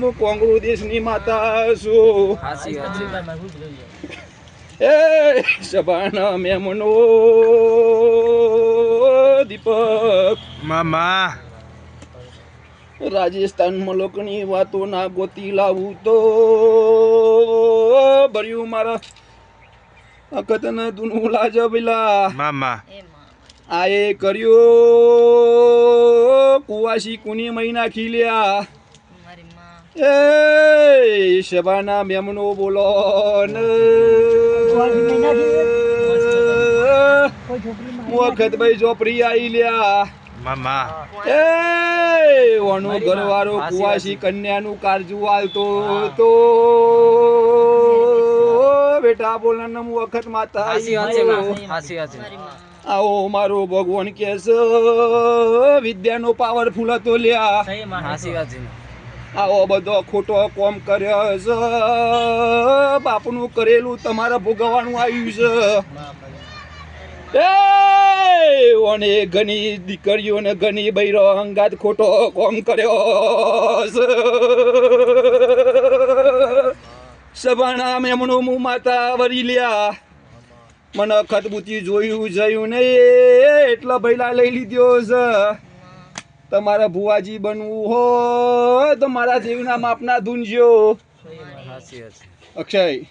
હું કોંગડુ દેશની માતા છું એ સભાના મેમનો દીપક. મામા. રાજસ્થાનમાં લોકોની વાતો ના ગોતી લાવું તો ભર્યું મારા અકતન દુનુ લાજબલા. મામા. આ એ કર્યો. કુવાસી કુની મહિના ખીલ્યા. એ શબાના મેમનો બોલો ને. વખત ભાઈ ચોપડી આવી લ્યા. મામા એ ઓનો ઘરવાળો કુવાસી કન્યાનું કારજુ આલતો તો બેટા બોલન હું વખત માતા હાસી હાસી વાત છે આવો મારો ભગવાન કે વિદ્યાનો પાવરફુલ હતો લ્યા. હાસી હાસી આવો બધો ખોટો કોમ કર્યો છે બાપનું કરેલું તમારે ભોગવવાનું આવ્યું છે એ ઓને ઘણી દીકરીઓને ઘણી બૈરો અંગાત ખોટો કોમ કર્યો છે સભાના એમનો મુ માતા વરી લ્યા. મને ખતબૂતી જોયું જયું નહીં. એટલા ભૈલા લઈ લીધો છે. તમારા ભુવાજી બનવું હો તો મારા દેવના માપના ધૂંજ્યો અક્ષય.